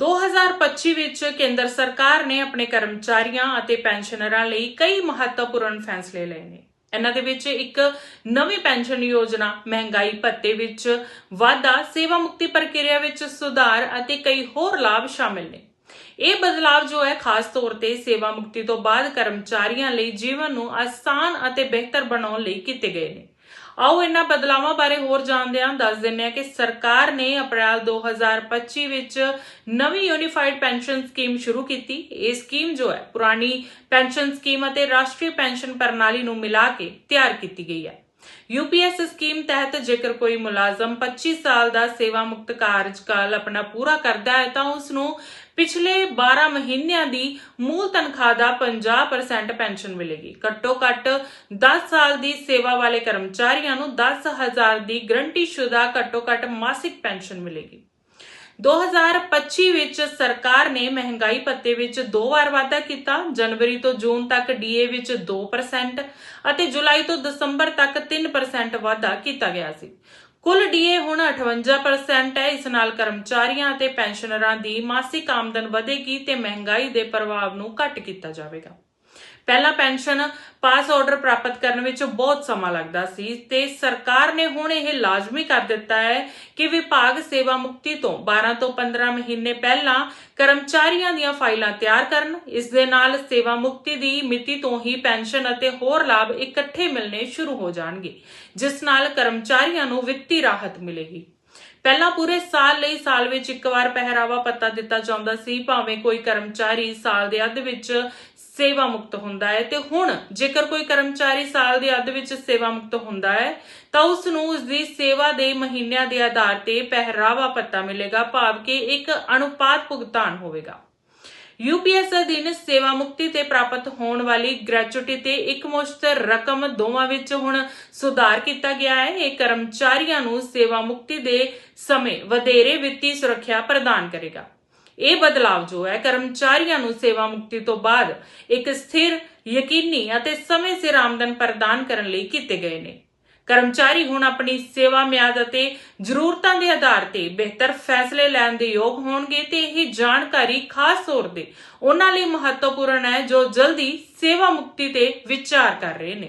2025 ਵਿੱਚ ਕੇਂਦਰ ਸਰਕਾਰ ਨੇ ਆਪਣੇ ਕਰਮਚਾਰੀਆਂ ਅਤੇ ਪੈਨਸ਼ਨਰਾਂ ਲਈ ਕਈ ਮਹੱਤਵਪੂਰਨ ਫੈਸਲੇ ਲਏ ਨੇ। ਇਹਨਾਂ ਦੇ ਵਿੱਚ ਇੱਕ ਨਵੀਂ ਪੈਨਸ਼ਨ ਯੋਜਨਾ, ਮਹਿੰਗਾਈ ਭੱਤੇ ਵਿੱਚ ਵਾਧਾ, ਸੇਵਾ ਮੁਕਤੀ ਪ੍ਰਕਿਰਿਆ ਵਿੱਚ ਸੁਧਾਰ ਅਤੇ ਕਈ ਹੋਰ ਲਾਭ ਸ਼ਾਮਿਲ ਨੇ। ਇਹ ਬਦਲਾਅ ਜੋ ਹੈ, ਖਾਸ ਤੌਰ ਤੇ ਸੇਵਾ ਮੁਕਤੀ ਤੋਂ ਬਾਅਦ ਕਰਮਚਾਰੀਆਂ ਲਈ ਜੀਵਨ ਨੂੰ ਆਸਾਨ ਅਤੇ ਬਿਹਤਰ ਬਣਾਉਣ ਲਈ ਕੀਤੇ ਗਏ ਨੇ। ਆਓ ਇਹਨਾਂ ਬਦਲਾਵਾਂ ਬਾਰੇ ਹੋਰ ਜਾਣਦੇ ਹਾਂ। ਦੱਸ ਦਿੰਦੇ ਹਾਂ ਕਿ ਸਰਕਾਰ ਨੇ ਅਪ੍ਰੈਲ 2025 ਵਿੱਚ ਨਵੀਂ ਯੂਨੀਫਾਈਡ ਪੈਨਸ਼ਨ ਸਕੀਮ ਸ਼ੁਰੂ ਕੀਤੀ। ਇਹ ਸਕੀਮ ਜੋ ਹੈ, ਪੁਰਾਣੀ ਪੈਨਸ਼ਨ ਸਕੀਮ ਅਤੇ ਰਾਸ਼ਟਰੀ ਪੈਨਸ਼ਨ ਪ੍ਰਣਾਲੀ ਨੂੰ ਮਿਲਾ ਕੇ ਤਿਆਰ ਕੀਤੀ ਗਈ ਹੈ। ਯੂਪੀਐਸ ਸਕੀਮ ਤਹਿਤ ਜੇਕਰ ਕੋਈ ਮੁਲਾਜ਼ਮ 25 ਸਾਲ ਦਾ ਸੇਵਾ ਮੁਕਤ ਕਾਰਜਕਾਲ ਆਪਣਾ ਪੂਰਾ ਕਰਦਾ ਹੈ, ਤਾਂ ਉਸ ਨੂੰ ਪਿਛਲੇ 12 ਮਹੀਨਿਆਂ ਦੀ ਮੂਲ ਤਨਖਾਹ ਦਾ 50% ਪੈਨਸ਼ਨ ਮਿਲੇਗੀ। ਘੱਟੋ ਘੱਟ 10 ਸਾਲ ਦੀ ਸੇਵਾ ਵਾਲੇ ਕਰਮਚਾਰੀਆਂ ਨੂੰ 10000 ਦੀ ਗਰੰਟੀ ਸ਼ੁਦਾ ਘੱਟੋ ਘੱਟ ਮਾਸਿਕ ਪੈਨਸ਼ਨ ਮਿਲੇਗੀ। 2025 ਵਿੱਚ ਸਰਕਾਰ ਨੇ ਮਹਿੰਗਾਈ ਭੱਤੇ ਵਿੱਚ ਦੋ ਵਾਰ ਵਾਧਾ ਕੀਤਾ। ਜਨਵਰੀ ਤੋਂ ਜੂਨ ਤੱਕ ਡੀਏ ਵਿੱਚ 2% ਅਤੇ ਜੁਲਾਈ ਤੋਂ ਦਸੰਬਰ ਤੱਕ 3% ਵਾਧਾ ਕੀਤਾ ਗਿਆ ਸੀ। ਕੁੱਲ ਡੀਏ ਹੁਣ 58% ਹੈ। ਇਸ ਨਾਲ ਕਰਮਚਾਰੀਆਂ ਅਤੇ ਪੈਨਸ਼ਨਰਾਂ ਦੀ ਮਾਸਿਕ ਆਮਦਨ ਵਧੇਗੀ ਤੇ ਮਹਿੰਗਾਈ ਦੇ ਪ੍ਰਭਾਵ ਨੂੰ ਘੱਟ ਕੀਤਾ ਜਾਵੇਗਾ। ਪਹਿਲਾਂ ਪੈਨਸ਼ਨ ਪਾਸ ਆਰਡਰ ਪ੍ਰਾਪਤ ਕਰਨ ਵਿੱਚ ਬਹੁਤ ਸਮਾਂ ਲੱਗਦਾ ਸੀ ਤੇ ਸਰਕਾਰ ਨੇ ਹੁਣ ਇਹ ਲਾਜ਼ਮੀ ਕਰ ਦਿੱਤਾ ਹੈ ਕਿ ਵਿਭਾਗ ਸੇਵਾ ਮੁਕਤੀ ਤੋਂ 12 ਤੋਂ 15 ਮਹੀਨੇ ਪਹਿਲਾਂ ਕਰਮਚਾਰੀਆਂ ਦੀਆਂ ਫਾਈਲਾਂ ਤਿਆਰ ਕਰਨ, ਇਸ ਦੇ ਨਾਲ ਸੇਵਾ ਮੁਕਤੀ ਦੀ ਮਿਤੀ ਤੋਂ ਹੀ ਪੈਨਸ਼ਨ ਅਤੇ ਹੋਰ ਲਾਭ ਇਕੱਠੇ ਮਿਲਣੇ ਸ਼ੁਰੂ ਹੋ ਜਾਣਗੇ, ਜਿਸ ਨਾਲ ਕਰਮਚਾਰੀਆਂ ਨੂੰ ਵਿੱਤੀ ਰਾਹਤ ਮਿਲੇਗੀ। ਪਹਿਲਾਂ ਪੂਰੇ ਸਾਲ ਲਈ ਸਾਲ ਵਿੱਚ ਇੱਕ ਵਾਰ ਪਹਿਰਾਵਾ ਪੱਤਾ ਦਿੱਤਾ ਜਾਂਦਾ ਸੀ, ਭਾਵੇਂ ਕੋਈ ਕਰਮਚਾਰੀ ਸਾਲ ਦੇ ਅੱਧ ਵਿੱਚ ਸੇਵਾ ਮੁਕਤ ਹੁੰਦਾ ਹੈ ਤੇ ਹੁਣ ਜੇਕਰ ਕੋਈ ਕਰਮਚਾਰੀ ਸਾਲ ਦੇ ਅੱਧ ਵਿੱਚ ਸੇਵਾ ਮੁਕਤ ਹੁੰਦਾ ਹੈ, ਤਾਂ ਉਸ ਨੂੰ ਉਸ ਦੀ ਸੇਵਾ ਦੇ ਮਹੀਨਿਆਂ ਦੇ ਆਧਾਰ ਤੇ ਪਹਿਰਾਵਾ ਪੱਤਾ ਮਿਲੇਗਾ, ਭਾਵ ਕਿ ਇੱਕ ਅਨੁਪਾਤ ਭੁਗਤਾਨ ਹੋਵੇਗਾ। ਯੂਪੀਐਸ ਅਧੀਨ ਸੇਵਾ ਮੁਕਤੀ ਤੇ ਪ੍ਰਾਪਤ ਹੋਣ ਵਾਲੀ ਗ੍ਰੈਚੁਇਟੀ ਤੇ ਇੱਕ ਰਕਮ ਦੋਵਾਂ ਵਿੱਚ ਹੁਣ ਸੁਧਾਰ ਕੀਤਾ ਗਿਆ ਹੈ। ਇਹ ਕਰਮਚਾਰੀਆਂ ਨੂੰ ਸੇਵਾ ਮੁਕਤੀ ਦੇ ਸਮੇਂ ਵਧੇਰੇ ਵਿੱਤੀ ਸੁਰੱਖਿਆ ਪ੍ਰਦਾਨ ਕਰੇਗਾ। ਇਹ ਬਦਲਾਅ ਜੋ ਹੈ, ਕਰਮਚਾਰੀਆਂ ਨੂੰ ਸੇਵਾ ਮੁਕਤੀ ਤੋਂ ਬਾਅਦ ਇੱਕ ਸਥਿਰ, ਯਕੀਨੀ ਅਤੇ ਸਮੇਂ ਸਿਰ ਆਮਦਨ ਪ੍ਰਦਾਨ ਕਰਨ ਲਈ ਕੀਤੇ ਗਏ ਨੇ। ਕਰਮਚਾਰੀ ਹੁਣ ਆਪਣੀ ਸੇਵਾ ਮਿਆਦ ਅਤੇ ਜ਼ਰੂਰਤਾਂ ਦੇ ਆਧਾਰ ਤੇ ਬਿਹਤਰ ਫੈਸਲੇ ਲੈਣ ਦੇ ਯੋਗ ਹੋਣਗੇ ਤੇ ਇਹ ਜਾਣਕਾਰੀ ਖਾਸ ਤੌਰ ਤੇ ਉਹਨਾਂ ਲਈ ਮਹੱਤਵਪੂਰਨ ਹੈ ਜੋ ਜਲਦੀ ਸੇਵਾ ਮੁਕਤੀ ਤੇ ਵਿਚਾਰ ਕਰ ਰਹੇ ਨੇ।